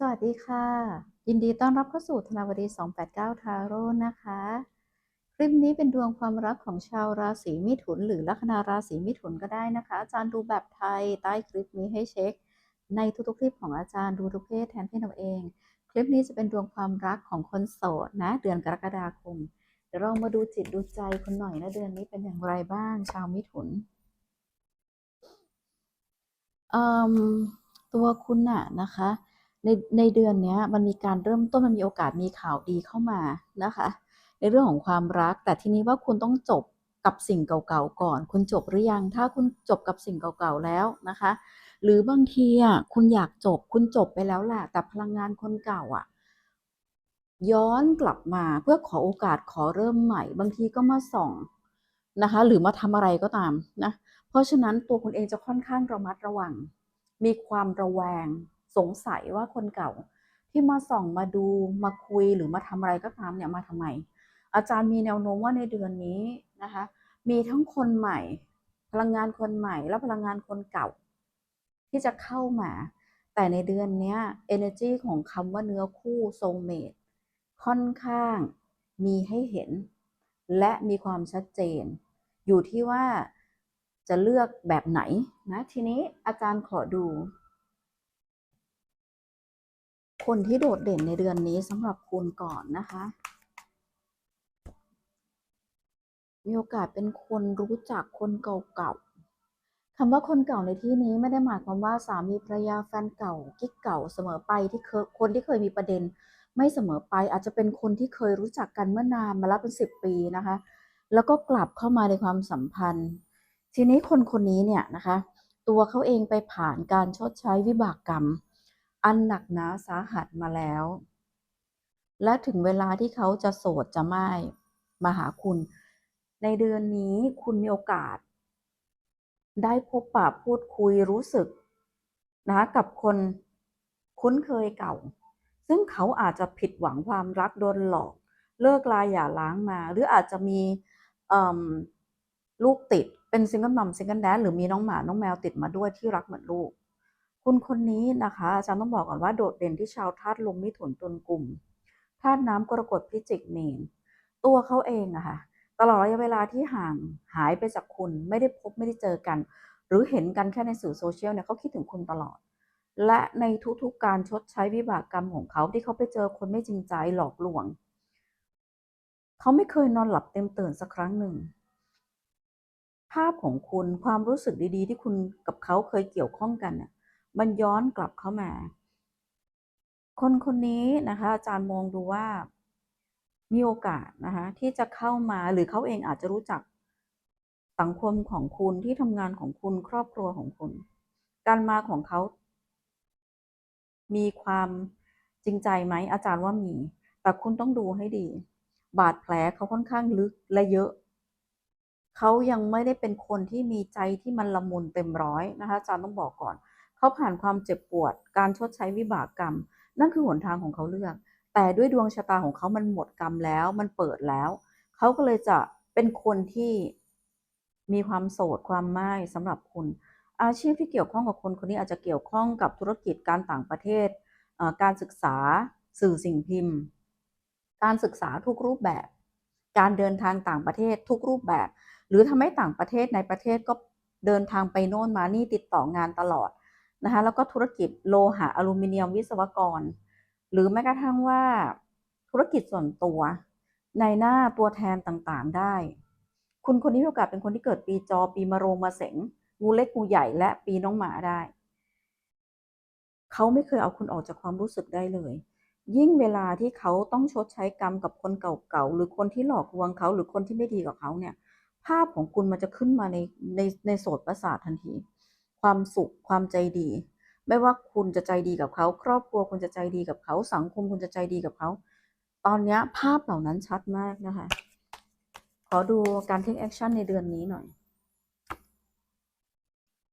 สวัสดีค่ะ ยินดีต้อนรับเข้าสู่ธนาวดี 289 ทาโร่นะคะ คลิปนี้เป็นดวงความรักของชาวราศีมิถุน หรือลัคนาราศีมิถุนก็ได้นะคะ อาจารย์ดูแบบไทยใต้คลิปนี้ให้เช็ค ในทุกๆคลิปของอาจารย์ดูทุกเพศแทนที่เราเอง คลิปนี้จะเป็นดวงความรักของคนโสดนะ เดือนกรกฎาคมเดี๋ยวเรามาดูจิตดูใจคนหน่อยนะเดือนนี้เป็นอย่างไรบ้างชาวมิถุนอ่มตัวคุณน่ะนะคะ ในในเดือนนี้มันมีการเริ่มต้นมันมีโอกาสมีข่าวดีเข้ามานะคะ ในเรื่องของความรัก แต่ทีนี้ว่าคุณต้องจบกับสิ่งเก่าๆก่อน คุณจบหรือยัง ถ้าคุณจบกับสิ่งเก่าๆแล้วนะคะ หรือบางทีอะคุณอยากจบคุณจบไปแล้วแหละแต่พลังงานคนเก่าอะ ย้อนกลับมาเพื่อขอโอกาสขอเริ่มใหม่ บางทีก็มาส่องนะคะ หรือมาทำอะไรก็ตามนะ เพราะฉะนั้นตัวคุณเองจะค่อนข้างระมัดระวัง มีความระแวง สงสัยว่าคนเก่าที่มาส่องมาดูมาคุยหรือมาทำอะไรก็ตามเนี่ยมาทำไม อาจารย์มีแนวโน้มว่าในเดือนนี้นะคะ มีทั้งคนใหม่ พลังงานคนใหม่และพลังงานคนเก่า ที่จะเข้ามา แต่ในเดือนนี้ energy ของคำว่าเนื้อคู่ soulmate ค่อนข้างมีให้เห็น และมีความชัดเจน อยู่ที่ว่าจะเลือกแบบไหนนะทีนี้อาจารย์ขอดู คนที่โดดเด่นในเดือนนี้สำหรับคุณก่อนนะคะ มีโอกาสเป็นคนรู้จักคนเก่าๆคำว่าคนเก่าในที่นี้ไม่ได้หมายความว่าสามีภรรยาแฟนเก่ากิ๊กเก่าเสมอไปที่เคคนที่เคยมีประเด็น ไม่เสมอไปอาจจะเป็นคนที่เคยรู้จักกันเมื่อนานมาแล้วเป็นสิบปีนะคะ แล้วก็กลับเข้ามาในความสัมพันธ์ ทีนี้คนคนนี้เนี่ยนะคะ ตัวเขาเองไปผ่านการชดใช้วิบากกรรม อันหนักหนาสาหัสมาแล้ว และถึงเวลาที่เขาจะโสดจะไม่มาหาคุณ ในเดือนนี้คุณมีโอกาส ได้พบปะพูดคุยรู้สึกนะกับคนคุ้นเคยเก่า ซึ่งเขาอาจจะผิดหวังความรักโดนหลอก เลิกลาอย่าล้างมา หรืออาจจะมีลูกติดเป็นซิงเกิลมัมซิงเกิลแดนหรือมีน้องหมา น้องแมวติดมาด้วยที่รักเหมือนลูก คุณคนนี้นะคะอาจารย์ต้องบอกก่อนว่าโดดเด่นที่ชาวธาตุลมมิถุนตุลกลุ่มธาตุน้ำกรกฎพิจิกเมนตัวเขาเองอะค่ะตลอดระยะเวลาที่ห่างหายไปจากคุณไม่ได้พบไม่ได้เจอกัน หรือเห็นกันแค่ในสื่อโซเชียลเนี่ยเขาคิดถึงคุณตลอด และในทุกๆการชดใช้วิบากกรรมของเขาที่เขาไปเจอคนไม่จริงใจหลอกลวงเขาไม่เคยนอนหลับเต็มตื่นสักครั้งหนึ่ง ภาพของคุณความรู้สึกดีๆ ที่คุณกับเขาเคยเกี่ยวข้องกันเนี่ย มันย้อนกลับเข้ามา คนคนนี้นะคะอาจารย์มองดูว่ามีโอกาสนะคะที่จะเข้ามาหรือเขาเองอาจจะรู้จักสังคมของคุณที่ทำงานของคุณครอบครัวของคุณ การมาของเขา มีความจริงใจไหมอาจารย์ว่ามี แต่คุณต้องดูให้ดี บาดแผลเขาค่อนข้างลึกและเยอะ เขายังไม่ได้เป็นคนที่มีใจที่มันละมุนเต็มร้อยนะคะอาจารย์ต้องบอกก่อน เขาผ่านความเจ็บปวด การชดใช้วิบากกรรม นั่นคือหนทางของเขาเลือก แต่ด้วยดวงชะตาของเขามันหมดกรรมแล้ว มันเปิดแล้ว เขาก็เลยจะเป็นคนที่มีความโสดความไม่สำหรับคุณ อาชีพที่เกี่ยวข้องกับคนคนนี้อาจจะเกี่ยวข้องกับธุรกิจการต่างประเทศ การศึกษาสื่อสิ่งพิมพ์ การศึกษาทุกรูปแบบ การเดินทางต่างประเทศทุกรูปแบบ หรือทำให้ต่างประเทศในประเทศก็เดินทางไปโน่นมานี่ติดต่องานตลอด นะคะแล้วก็ธุรกิจโลหะอลูมิเนียมวิศวกร หรือแม้กระทั่งว่าธุรกิจส่วนตัว ในหน้าตัวแทนต่างๆได้ คุณคนนี้มีโอกาสเป็นคนที่เกิดปีจอปีมะโรงมาเสงงูเล็กงูใหญ่และปีน้องหมาได้ เขาไม่เคยเอาคุณออกจากความรู้สึกได้เลย ยิ่งเวลาที่เขาต้องชดใช้กรรมกับคนเก่าๆหรือคนที่หลอกลวงเขาหรือคนที่ไม่ดีกับเขาเนี่ย ภาพของคุณมันจะขึ้นมาในในในโสตประสาททันที ความสุขความใจดี ไม่ว่าคุณจะใจดีกับเขา ครอบครัวคุณจะใจดีกับเขา สังคมคุณจะใจดีกับเขา ตอนนี้ภาพเหล่านั้นชัดมากนะคะ ขอดูการ take action ในเดือนนี้หน่อย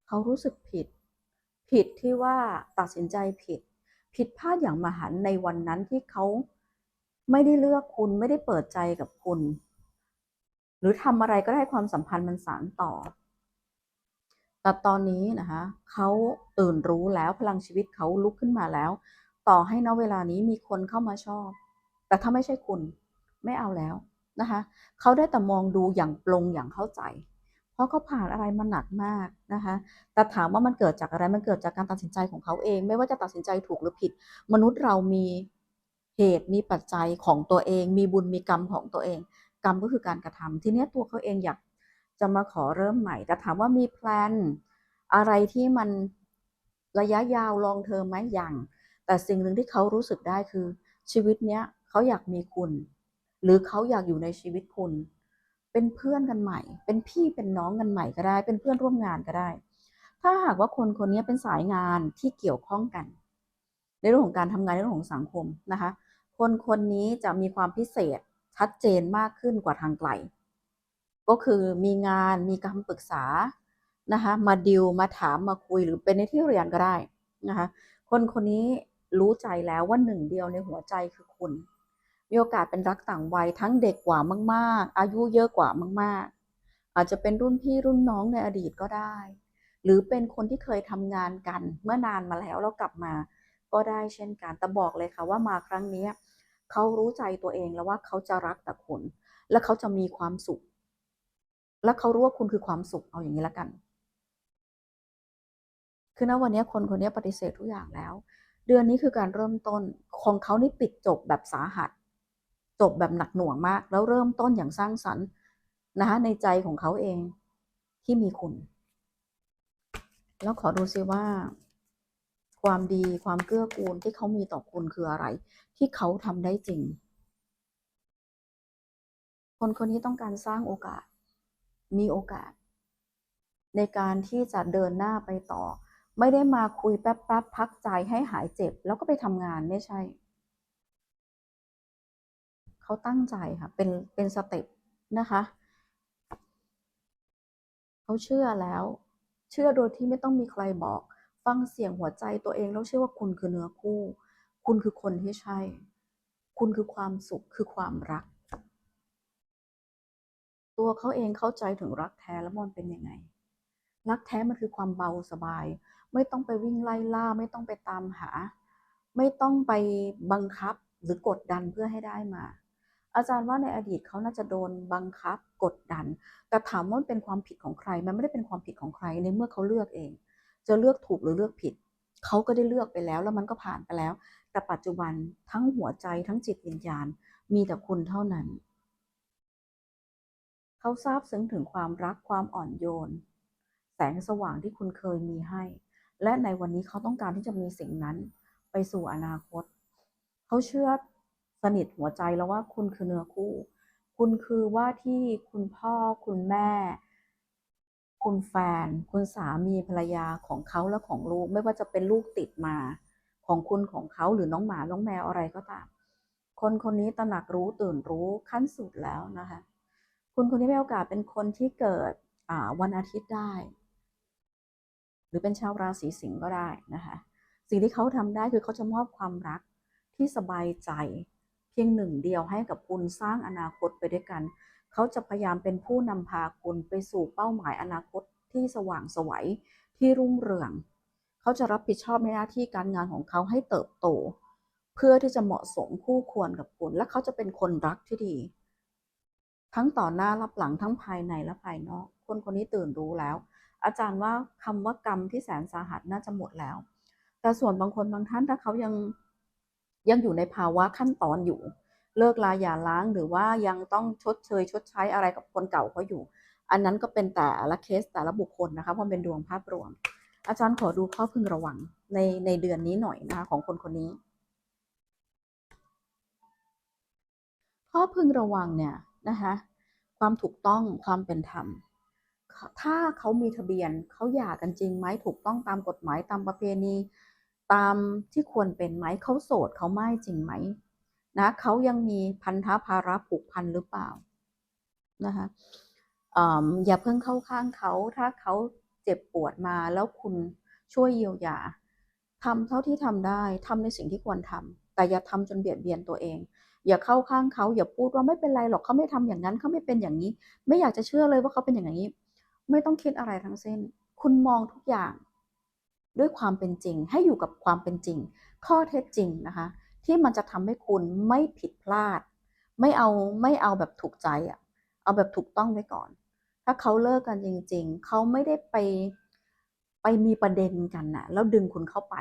เขารู้สึกผิด ผิดที่ว่าตัดสินใจผิด ผิดพลาดอย่างมหันในวันนั้นที่เขาไม่ได้เลือกคุณไม่ได้เปิดใจกับคุณ หรือทำอะไรก็ได้ความสัมพันธ์มันสานต่อ แต่ตอนนี้นะคะเขาตื่นรู้แล้วพลังชีวิตเขาลุกขึ้นมาแล้ว ต่อให้ณเวลานี้มีคนเข้ามาชอบ แต่ถ้าไม่ใช่คุณไม่เอาแล้วนะคะเขาได้แต่มองดูอย่างปลงอย่างเข้าใจ เพราะเขาผ่านอะไรมาหนักมากนะคะแต่ถามว่ามันเกิดจากอะไรมันเกิดจากการตัดสินใจของเขาเอง ไม่ว่าจะตัดสินใจถูกหรือผิด มนุษย์เรามีเหตุมีปัจจัยของตัวเอง มีบุญมีกรรมของตัวเอง กรรมก็คือการกระทำทีนี้ตัวเขาเองอยาก จะมาขอเริ่มใหม่ แต่ถามว่ามีแพลนอะไรที่มันระยะยาวลองเทอมไหมยังแต่สิ่งหนึ่งที่เขารู้สึกได้คือ ชีวิตเนี้ยเขาอยากมีคุณ หรือเขาอยากอยู่ในชีวิตคุณ เป็นเพื่อนกันใหม่ เป็นพี่เป็นน้องกันใหม่ก็ได้ เป็นเพื่อนร่วมงานก็ได้ ถ้าหากว่าคนคนนี้เป็นสายงานที่เกี่ยวข้องกัน ในเรื่องของการทำงานในเรื่องของสังคมนะคะ คนคนนี้จะมีความพิเศษชัดเจนมากขึ้นกว่าทางไกล ก็คือมีงานมีคำปรึกษานะคะมาดิวมาถามมาคุยหรือเป็นในที่เรียนก็ได้นะคะคนคนนี้รู้ใจแล้วว่าหนึ่งเดียวในหัวใจคือคุณ มีโอกาสเป็นรักต่างวัยทั้งเด็กกว่ามาก ๆ อายุเยอะกว่ามาก ๆ อาจจะเป็นรุ่นพี่รุ่นน้องในอดีตก็ได้ หรือเป็นคนที่เคยทำงานกันเมื่อนานมาแล้วแล้วกลับมาก็ได้เช่นกันแต่บอกเลยค่ะว่ามาครั้งนี้เขารู้ใจตัวเองแล้วว่าเขาจะรักแต่คุณ และเขาจะมีความสุข และเขารู้ว่าคุณคือความสุขเอาอย่างนี้ละกัน คือณวันนี้คนคนนี้ปฏิเสธทุกอย่างแล้ว เดือนนี้คือการเริ่มต้นของเขานี่ปิดจบแบบสาหัส จบแบบหนักหน่วงมาก แล้วเริ่มต้นอย่างสร้างสรรค์นะคะในใจของเขาเองที่มีคุณ แล้วขอดูซิว่า ความดีความเกื้อกูลที่เขามีต่อคุณคืออะไร ที่เขาทำได้จริง คนคนนี้ต้องการสร้างโอกาส มีโอกาส ในการที่จะเดินหน้าไปต่อ ไม่ได้มาคุยแป๊บๆบพักใจให้หายเจ็บ แล้วก็ไปทำงานไม่ใช่ เขาตั้งใจค่ะ เป็นเป็นสเต็ปนะคะ เขาเชื่อแล้ว เชื่อโดยที่ไม่ต้องมีใครบอก ฟังเสียงหัวใจตัวเองแล้วเชื่อว่าคุณคือเนื้อคู่ คุณคือคนที่ใช่ คุณคือความสุขคือความรัก ตัวเขาเองเข้าใจถึงรักแท้แล้วมันเป็นยังไง รักแท้มันคือความเบาสบาย ไม่ต้องไปวิ่งไล่ล่า ไม่ต้องไปตามหา ไม่ต้องไปบังคับหรือกดดันเพื่อให้ได้มา อาจารย์ว่าในอดีตเขาน่าจะโดนบังคับกดดัน แต่ถามว่ามันเป็นความผิดของใคร มันไม่ได้เป็นความผิดของใครในเมื่อเขาเลือกเอง จะเลือกถูกหรือเลือกผิดเขาก็ได้เลือกไปแล้วแล้วมันก็ผ่านไปแล้ว แต่ปัจจุบันทั้งหัวใจทั้งจิตวิญญาณมีแต่คุณเท่านั้น เขาทราบซึ้งถึงความรักความอ่อนโยน แสงสว่างที่คุณเคยมีให้ และในวันนี้เขาต้องการที่จะมีสิ่งนั้น ไปสู่อนาคต เขาเชื่อสนิทหัวใจแล้วว่าคุณคือเนื้อคู่ คุณคือว่าที่คุณพ่อคุณแม่ คุณแฟน คุณสามีภรรยาของเขาและของลูก ไม่ว่าจะเป็นลูกติดมา ของคุณของเขาหรือน้องหมาน้องแมวอะไรก็ตาม คนคนนี้ตระหนักรู้ตื่นรู้ขั้นสุดแล้วนะคะ คุณคนนี้มีโอกาสเป็นคนที่เกิดวันอาทิตย์ได้ หรือเป็นชาวราศีสิงห์ก็ได้นะคะ สิ่งที่เขาทำได้คือเขาจะมอบความรักที่สบายใจเพียงหนึ่งเดียวให้กับคุณสร้างอนาคตไปด้วยกัน เขาจะพยายามเป็นผู้นำพาคุณไปสู่เป้าหมายอนาคตที่สว่างไสวัยที่รุ่งเรือง เขาจะรับผิดชอบในหน้าที่การงานของเขาให้เติบโต เพื่อที่จะเหมาะสมคู่ควรกับคุณ และเขาจะเป็นคนรักที่ดี ทั้งต่อหน้ารับหลังทั้งภายในและภายนอก คนคนนี้ตื่นรู้แล้ว อาจารย์ว่าคำว่ากรรมที่แสนสาหัสน่าจะหมดแล้ว แต่ส่วนบางคนบางท่านถ้าเขายังยังอยู่ในภาวะขั้นตอนอยู่ เลิกลาอย่าล้างหรือว่ายังต้องชดเชย ชดใช้อะไรกับคนเก่าเขาอยู่ อันนั้นก็เป็นแต่ละเคสแต่ละบุคคลนะคะเพราะเป็นดวงภาพรวม อาจารย์ขอดูข้อพึงระวังในในเดือนนี้หน่อยนะคะของคนคนนี้ข้อพึงระวังเนี่ย นะคะ ความถูกต้องความเป็นธรรม ถ้าเขามีทะเบียนเขาหย่ากันจริงไหมถูกต้องตามกฎหมายตามประเพณี ตามที่ควรเป็นไหมเขาโสดเขาไม่จริงไหมนะเขายังมีพันธะภาระผูกพันหรือเปล่านะคะอย่าเพิ่งเข้าข้างเขา ถ้าเขาเจ็บปวดมาแล้วคุณช่วยเยียวยาทำเท่าที่ทำได้ทำในสิ่งที่ควรทำแต่อย่าทำจนเบียดเบียนตัวเอง อย่าเข้าข้างเขาอย่าพูดว่าไม่เป็นไรหรอกเขาไม่ทำอย่างนั้นเขาไม่เป็นอย่างนี้ ไม่อยากจะเชื่อเลยว่าเขาเป็นอย่างนี้ ไม่ต้องคิดอะไรทั้งสิ้น คุณมองทุกอย่าง ด้วยความเป็นจริง ให้อยู่กับความเป็นจริง ข้อเท็จจริงนะคะ ที่มันจะทำให้คุณไม่ผิดพลาด ไม่เอาไม่เอาแบบถูกใจอะเอาแบบถูกต้องไว้ก่อน ถ้าเขาเลิกกันจริง ๆเขาไม่ได้ไปไปมีประเด็นกันนะแล้วดึงคุณเข้าไป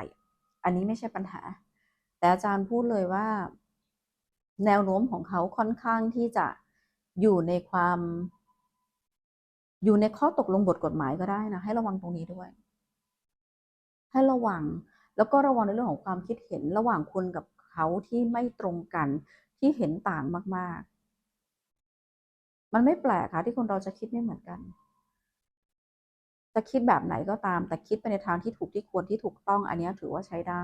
อันนี้ไม่ใช่ปัญหา แต่อาจารย์พูดเลยว่า แนวโน้มของเขาค่อนข้างที่จะอยู่ในความ อยู่ในข้อตกลงบทกฎหมายก็ได้นะ ให้ระวังตรงนี้ด้วย ให้ระวังแล้วก็ระวังในเรื่องของความคิดเห็นระหว่างคุณกับเขาที่ไม่ตรงกันที่เห็นต่างมาก ๆ มันไม่แปลกค่ะที่คนเราจะคิดไม่เหมือนกัน จะคิดแบบไหนก็ตาม แต่คิดไปในทางที่ถูกที่ควรที่ถูกต้องอันนี้ถือว่าใช้ได้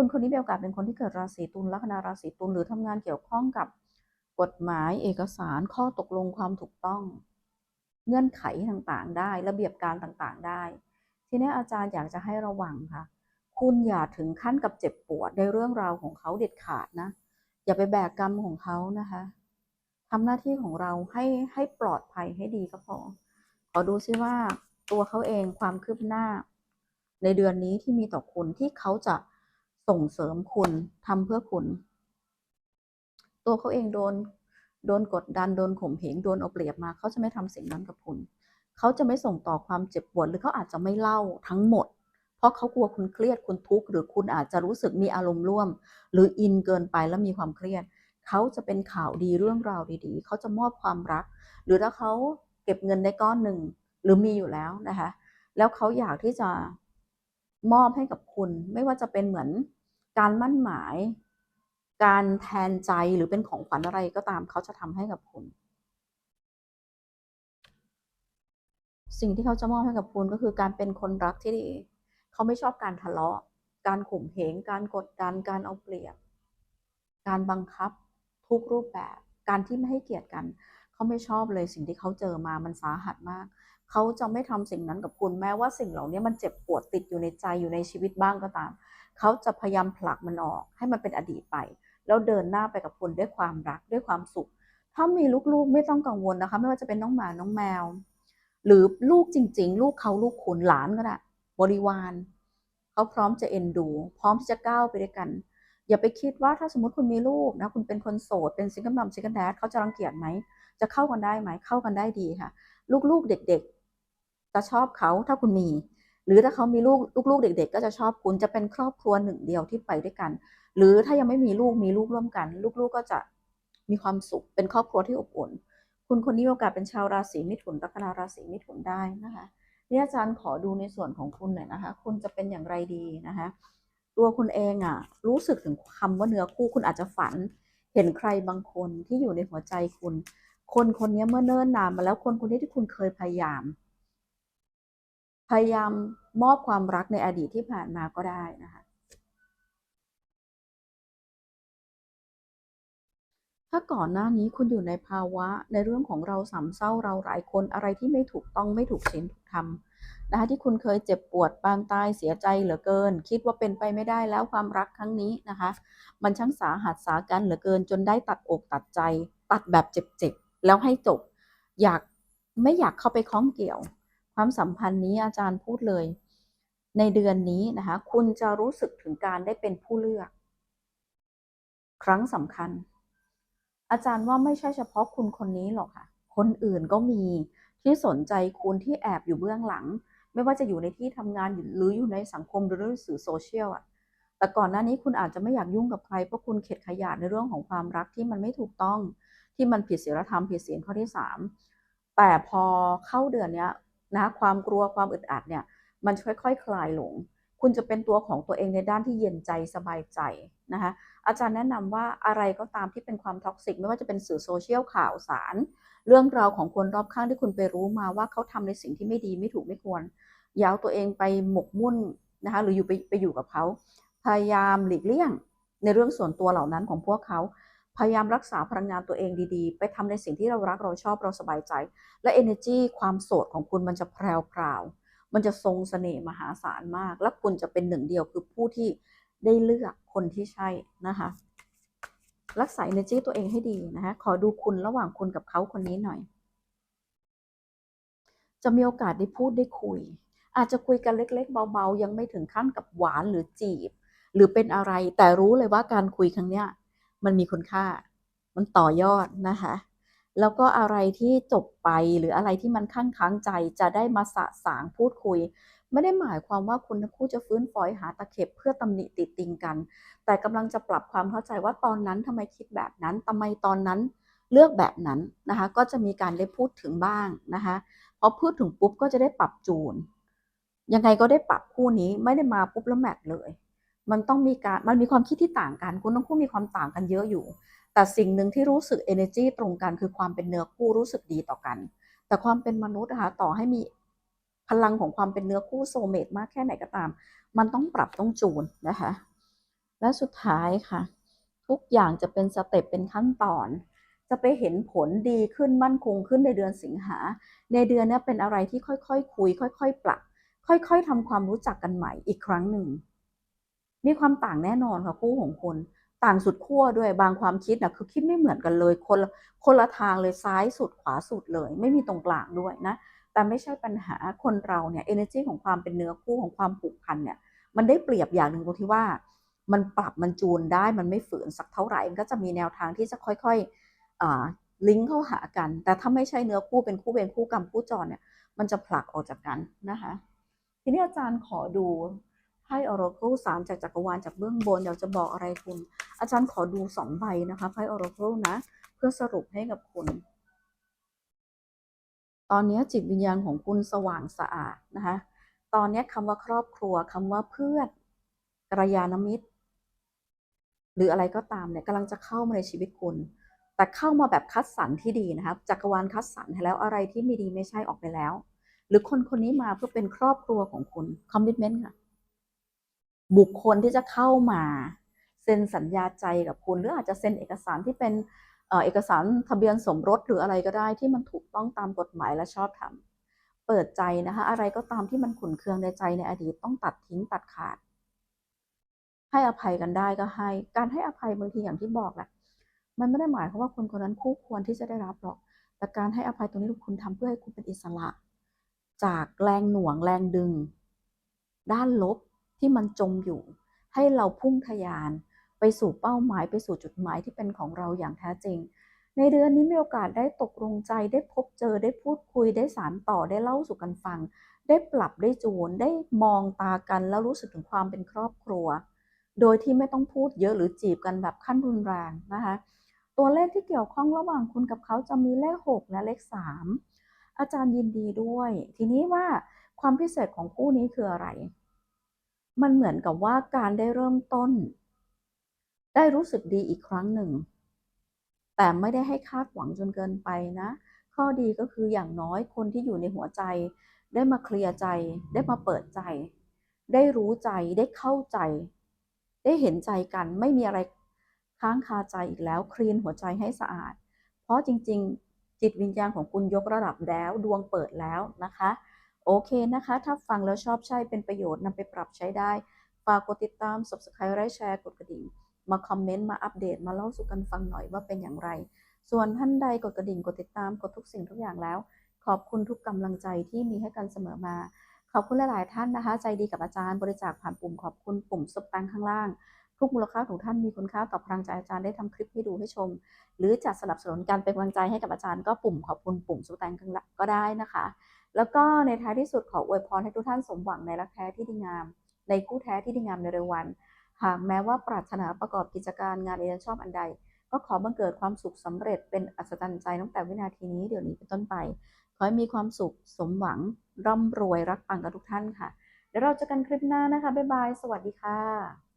คุณคนนี้มีโอกาสเป็นคนที่เกิดราศีตุลลัคนาราศีตุลหรือทำงานเกี่ยวข้องกับกฎหมายเอกสารข้อตกลงความถูกต้อง เงื่อนไขต่างๆ ได้ ระเบียบการต่างๆ ได้ ทีนี้อาจารย์อยากจะให้ระวังค่ะ คุณอย่าถึงขั้นกับเจ็บปวดในเรื่องราวของเขาเด็ดขาดนะ อย่าไปแบกกรรมของเขานะคะทำหน้าที่ของเราให้ให้ปลอดภัยให้ดีก็พอ ขอดูซิว่าตัวเขาเองความคืบหน้า ในเดือนนี้ที่มีต่อคุณที่เขาจะ ส่งเสริมคุณทำเพื่อคุณ ตัวเขาเองโดนโดนกดดันโดนข่มเหงโดนเอาเปรียบมาเขาจะไม่ทำสิ่งนั้นกับคุณเขาจะไม่ส่งต่อความเจ็บปวดหรือเขาอาจจะไม่เล่าทั้งหมด เพราะเขากลัวคุณเครียดคุณทุกข์หรือคุณอาจจะรู้สึกมีอารมณ์ร่วม หรืออินเกินไปแล้วมีความเครียดเขาจะเป็นข่าวดีเรื่องราวดีๆเขาจะมอบความรัก หรือถ้าเขาเก็บเงินได้ก้อนหนึ่งหรือมีอยู่แล้วนะคะ แล้วเขาอยากที่จะมอบให้กับคุณ ไม่ว่าจะเป็นเหมือน การมั่นหมาย การแทนใจหรือเป็นของขวัญอะไรก็ตามเขาจะทำให้กับคุณ สิ่งที่เขาจะมอบให้กับคุณก็คือการเป็นคนรักที่ดี เขาไม่ชอบการทะเลาะ การข่มเหง การกดดัน การเอาเปรียบ การบังคับทุกรูปแบบ การที่ไม่ให้เกียรติกัน เขาไม่ชอบเลยสิ่งที่เขาเจอมามันสาหัสมากเขาจะไม่ทำสิ่งนั้นกับคุณแม้ว่าสิ่งเหล่านี้มันเจ็บปวดติดอยู่ในใจอยู่ในชีวิตบ้างก็ตาม เขาจะพยายามผลักมันออก ให้มันเป็นอดีตไป แล้วเดินหน้าไปกับคุณด้วยความรักด้วยความสุข ถ้ามีลูกๆไม่ต้องกังวลนะคะ ไม่ว่าจะเป็นน้องหมาน้องแมว หรือลูกจริง ๆ ลูกเขาลูกคุณหลานก็ได้บริวารเขาพร้อมจะเอ็นดู พร้อมที่จะก้าวไปด้วยกัน อย่าไปคิดว่าถ้าสมมติคุณมีลูกนะคุณเป็นคนโสดเป็นซิงเกิลมัมซิงเกิลแดดเขาจะรังเกียจไหมจะเข้ากันได้ไหมเข้ากันได้ดีค่ะ ลูกๆเด็กๆจะชอบเขาถ้าคุณมี หรือถ้าเขามีลูกลูกๆเด็ก ๆ ก็จะชอบคุณจะเป็นครอบครัวหนึ่งเดียวที่ไปด้วยกัน หรือถ้ายังไม่มีลูกมีลูกร่วมกัน ลูกๆก็จะมีความสุขเป็นครอบครัวที่อบอุ่น คุณคนนี้มีโอกาสเป็นชาวราศีมิถุนลัคนาราศีมิถุนได้นะคะนี่อาจารย์ขอดูในส่วนของคุณหน่อยนะคะ คุณจะเป็นอย่างไรดีนะคะ ตัวคุณเองอะ รู้สึกถึงคำว่าเนื้อคู่คุณอาจจะฝัน เห็นใครบางคนที่อยู่ในหัวใจคุณ คนคนนี้เมื่อเนิ่นนานมาแล้วคนคนนี้ที่คุณเคยพยายาม พยายามมอบความรักในอดีตที่ผ่านมาก็ได้นะคะถ้าก่อนหน้านี้คุณอยู่ในภาวะในเรื่องของเราสามเศร้าเราหลายคนอะไรที่ไม่ถูกต้องไม่ถูกศีลถูกธรรมนะคะที่คุณเคยเจ็บปวดปางตายเสียใจเหลือเกิน คิดว่าเป็นไปไม่ได้แล้วความรักครั้งนี้นะคะ มันช่างสาหัสสากันเหลือเกิน จนได้ตัดอกตัดใจ ตัดแบบเจ็บๆแล้วให้จบ อยากไม่อยากเข้าไปคล้องเกี่ยว ความสัมพันธ์นี้อาจารย์พูดเลย ในเดือนนี้นะคะ คุณจะรู้สึกถึงการได้เป็นผู้เลือก ครั้งสำคัญ อาจารย์ว่าไม่ใช่เฉพาะคุณคนนี้หรอกค่ะ คนอื่นก็มีที่สนใจคุณที่แอบอยู่เบื้องหลัง ไม่ว่าจะอยู่ในที่ทำงานหรืออยู่ในสังคมหรือในสื่อโซเชียลอะแต่ก่อนหน้านี้คุณอาจจะไม่อยากยุ่งกับใครเพราะคุณเข็ดขยาดในเรื่องของความรักที่มันไม่ถูกต้องที่มันผิดศีลธรรมผิดศีลข้อที่สามแต่พอเข้าเดือนนี้ นะความกลัวความอึดอัดเนี่ยมันค่อยๆคคลายลง คุณจะเป็นตัวของตัวเองในด้านที่เย็นใจสบายใจนะคะอาจารย์แนะนำว่าอะไรก็ตามที่เป็นความท็อกซิกไม่ว่าจะเป็นสื่อโซเชียลข่าวสาร เรื่องราวของคนรอบข้างที่คุณไปรู้มาว่าเขาทำในสิ่งที่ไม่ดีไม่ถูกไม่ควรอยาวตัวเองไปหมกมุ่นนะคะหรืออยู่ไปไปอยู่กับเขา พยายามหลีกเลี่ยงในเรื่องส่วนตัวเหล่านั้นของพวกเขา พยายามรักษาพลังงานตัวเองดีๆ ไปทำในสิ่งที่เรารักเราชอบเราสบายใจ และ energy ความโสดของคุณมันจะแพรวๆมันจะทรงเสน่ห์มหาศาลมาก และคุณจะเป็นหนึ่งเดียวคือผู้ที่ได้เลือกคนที่ใช่นะคะ รักษา energy ตัวเองให้ดีนะคะขอดูคุณระหว่างคุณกับเขาคนนี้หน่อย จะมีโอกาสได้พูดได้คุย อาจจะคุยกันเล็ก ๆ เบาๆ ยังไม่ถึงขั้นกับหวานหรือจีบ หรือเป็นอะไรแต่รู้เลยว่าการคุยครั้งเนี้ย มันมีคุณค่า มันต่อยอดนะคะ แล้วก็อะไรที่จบไปหรืออะไรที่มันค้างค้างใจจะได้มาสะสางพูดคุย ไม่ได้หมายความว่าคุณทั้งคู่จะฟื้นฝอยหาตะเข็บเพื่อตำหนิติดติงกัน แต่กำลังจะปรับความเข้าใจว่าตอนนั้นทำไมคิดแบบนั้นทำไมตอนนั้นเลือกแบบนั้นนะคะ ก็จะมีการได้พูดถึงบ้างนะคะพอพูดถึงปุ๊บก็จะได้ปรับจูน ยังไงก็ได้ปรับคู่นี้ไม่ได้มาปุ๊บแล้วแมทเลย มันต้องมีการมันมีความคิดที่ต่างกัน คุณทั้งคู่มีความต่างกันเยอะอยู่ แต่สิ่งหนึ่งที่รู้สึก energy ตรงกันคือความเป็นเนื้อคู่รู้สึกดีต่อกัน แต่ความเป็นมนุษย์นะคะต่อให้มีพลังของความเป็นเนื้อคู่โซเมตมากแค่ไหนก็ตาม มันต้องปรับต้องจูนนะคะ และสุดท้ายค่ะ ทุกอย่างจะเป็นสเต็ปเป็นขั้นตอน จะไปเห็นผลดีขึ้นมั่นคงขึ้นในเดือนสิงหา ในเดือนนี้เป็นอะไรที่ค่อยๆคคุย ค่อย ๆ ปรับ ค่อย ๆทำความรู้จักกันใหม่อีกครั้งหนึ่ง มีความต่างแน่นอนค่ะคู่ของคุณต่างสุดขั้วด้วยบางความคิดนะคือคิดไม่เหมือนกันเลย คนละคนละทางเลยซ้ายสุดขวาสุดเลย ไม่มีตรงกลางด้วยนะแต่ไม่ใช่ปัญหาคนเราเนี่ย energy ของความเป็นเนื้อคู่ของความผูกพันเนี่ยมันได้เปรียบอย่างหนึ่งตรงที่ว่า มันปรับมันจูนได้มันไม่ฝืนสักเท่าไหร่มันก็จะมีแนวทางที่จะค่อยๆลิงก์เข้าหากัน แต่ถ้าไม่ใช่เนื้อคู่เป็นคู่เวรคู่กรรมคู่จรเนี่ยมันจะผลักออกจากกันนะคะ ทีนี้อาจารย์ขอดู ไพ่ออราเคิลสามจากจักรวาลจากเบื้องบนอยากจะบอกอะไรคุณ อาจารย์ขอดูสองใบนะคะไพ่ออราเคิลนะ เพื่อสรุปให้กับคุณ ตอนนี้จิตวิญญาณของคุณสว่างสะอาดนะคะ ตอนนี้คำว่าครอบครัวคำว่าเพื่อนกัลยาณมิตร หรืออะไรก็ตามเนี่ยกำลังจะเข้ามาในชีวิตคุณ แต่เข้ามาแบบคัดสรรที่ดีนะครับจักรวาลคัดสรรแล้วอะไรที่ไม่ดีไม่ใช่ออกไปแล้ว หรือคนคนนี้มาเพื่อเป็นครอบครัวของคุณคอมมิชเมนต์ค่ะ บุคคลที่จะเข้ามาเซ็นสัญญาใจกับคุณ หรืออาจจะเซ็นเอกสารที่เป็นเอกสารทะเบียนสมรสหรืออะไรก็ได้ที่มันถูกต้องตามกฎหมายและชอบธรรมเปิดใจนะคะ อะไรก็ตามที่มันขุนเคืองในใจในอดีตต้องตัดทิ้งตัดขาด ให้อภัยกันได้ก็ให้ การให้อภัยบางทีอย่างที่บอกแหละมันไม่ได้หมายความว่าคนคนนั้นคู่ควรที่จะได้รับหรอก แต่การให้อภัยตรงนี้คุณทำเพื่อให้คุณเป็นอิสระ จากแรงหน่วงแรงดึง ด้านลบ ที่มันจมอยู่ ให้เราพุ่งทยาน ไปสู่เป้าหมายไปสู่จุดหมายที่เป็นของเราอย่างแท้จริง ในเดือนนี้มีโอกาสได้ตกลงใจได้พบเจอได้พูดคุยได้สารต่อได้เล่าสู่กันฟัง ได้ปรับได้จูนได้มองตากันแล้วรู้สึกถึงความเป็นครอบครัว โดยที่ไม่ต้องพูดเยอะหรือจีบกันแบบขั้นรุนแรงนะคะตัวเลขที่เกี่ยวข้องระหว่างคุณกับเขาจะมีเลข 6 และเลข 3 อาจารย์ยินดีด้วย ทีนี้ว่าความพิเศษของคู่นี้คืออะไร มันเหมือนกับว่าการได้เริ่มต้น ได้รู้สึกดีอีกครั้งหนึ่ง แต่ไม่ได้ให้คาดหวังจนเกินไปนะ ข้อดีก็คืออย่างน้อยคนที่อยู่ในหัวใจ ได้มาเคลียร์ใจ ได้มาเปิดใจ ได้รู้ใจได้เข้าใจ ได้เห็นใจกันไม่มีอะไรค้างคาใจอีกแล้วคลีนหัวใจให้สะอาด เพราะจริง ๆ จิตวิญญาณของคุณยกระดับแล้วดวงเปิดแล้วนะคะ โอเคนะคะ ถ้าฟังแล้วชอบใช่เป็นประโยชน์นำไปปรับใช้ได้ ฝากกดติดตาม subscribe ไลค์แชร์กดกระดิ่ง มาคอมเมนต์ มาอัปเดต มาเล่าสู่กันฟังหน่อยว่าเป็นอย่างไร ส่วนท่านใดกดกระดิ่ง กดติดตาม กดทุกสิ่งทุกอย่างแล้ว ขอบคุณทุกกำลังใจที่มีให้กันเสมอมา ขอบคุณหลาย ๆ ท่านนะคะ ใจดีกับอาจารย์ บริจาคผ่านปุ่มขอบคุณปุ่มซุปตังข้างล่าง ทุกมูลค่าของท่านมีคุณค่าต่อพลังใจอาจารย์ได้ทำคลิปให้ดูให้ชม หรือจะสนับสนุนการเป็นกำลังใจให้กับอาจารย์ก็ปุ่มขอบคุณปุ่มซุปตังข้างล่างก็ได้นะคะ แล้วก็ในท้ายที่สุดขออวยพรให้ทุกท่านสมหวังในรักแท้ที่ดีงาม ในคู่แท้ที่ดีงามในเร็ววัน หากแม้ว่าปรารถนาประกอบกิจการงานเรียนชอบอันใด ก็ขอบังเกิดความสุขสำเร็จเป็นอัศจรรย์ใจตั้งแต่วินาทีนี้เดี๋ยวนี้เป็นต้นไป ขอให้มีความสุขสมหวัง ร่ำรวยรักปังกับทุกท่านค่ะ เดี๋ยวเราจอกันคลิปหน้านะคะบ๊ายบาย สวัสดีค่ะ